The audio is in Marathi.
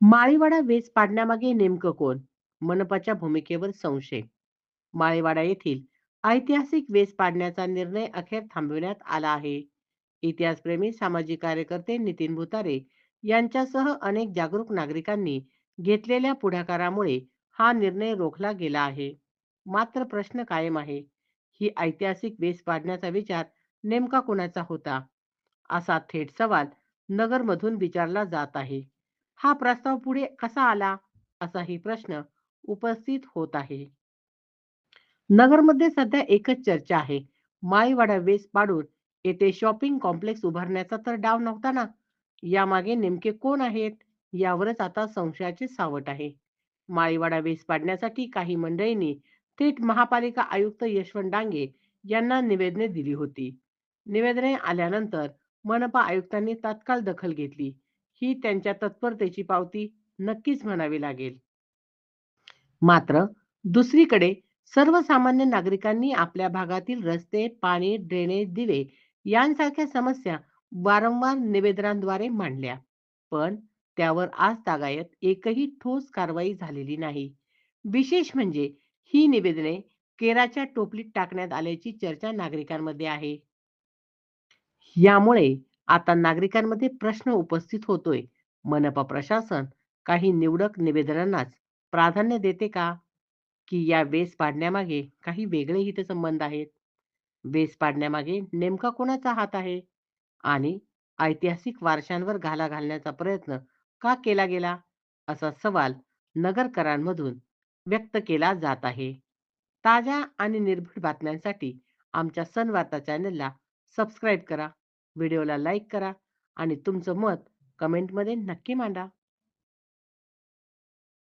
माळीवाडा वेस पाडण्यामागे नेमकं कोण? मनपाच्या भूमिकेवर संशय. माळीवाडा येथील ऐतिहासिक वेस पाडण्याचा निर्णय अखेर थांबविण्यात आला आहे. इतिहासप्रेमी सामाजिक कार्यकर्ते नितीन भुतारे यांच्यासह अनेक जागरूक नागरिकांनी घेतलेल्या पुढाकारामुळे हा निर्णय रोखला गेला आहे. मात्र प्रश्न कायम आहे. ही ऐतिहासिक वेस पाडण्याचा विचार नेमका कुणाचा होता? असा थेट सवाल नगरमधून विचारला जात आहे. हा प्रस्ताव पुढे कसा आला? असाही प्रश्न उपस्थित होत आहे. नगरमध्ये सध्या एकच चर्चा आहे. माळीवाडा वेस पाडून येथे शॉपिंग कॉम्प्लेक्स उभारण्याचा तर डाव नव्हता ना? यामागे नेमके कोण आहेत? यावरच आता संशयाचे सावट आहे. माळीवाडा वेस पाडण्यासाठी काही मंडळींनी थेट महापालिका आयुक्त यशवंत डांगे यांना निवेदने दिली होती. निवेदने आल्यानंतर मनपा आयुक्तांनी तात्काळ दखल घेतली. ही त्यांच्या तत्परतेची पावती नक्कीच म्हणावी लागेल. मात्र दुसरीकडे सर्वसामान्य नागरिकांनी आपल्या भागातील रस्ते, पाणी, ड्रेनेज, दिवे यांसारख्या समस्या वारंवार निवेदनांद्वारे मांडल्या. पण त्यावर आज तागायत एकही ठोस कारवाई झालेली नाही. विशेष म्हणजे ही निवेदने केराच्या टोपलीत टाकण्यात आल्याची चर्चा नागरिकांमध्ये आहे. यामुळे आता नागरिकांमध्ये प्रश्न उपस्थित होतोय. मनपा प्रशासन काही निवडक निवेदनांनाच प्राधान्य देते का? की या वेस पाडण्यामागे काही वेगळे हितसंबंध आहेत? वेस पाडण्यामागे नेमका कोणाचा हात आहे? आणि ऐतिहासिक वारशांवर घाला घालण्याचा प्रयत्न का केला गेला? असा सवाल नगरकरांमधून व्यक्त केला जात आहे. ताज्या आणि निर्भीड बातम्यांसाठी आमच्या सनवार्ता चॅनलला सबस्क्राईब करा, व्हिडिओला लाईक करा आणि तुमचं मत कमेंटमध्ये नक्की मांडा.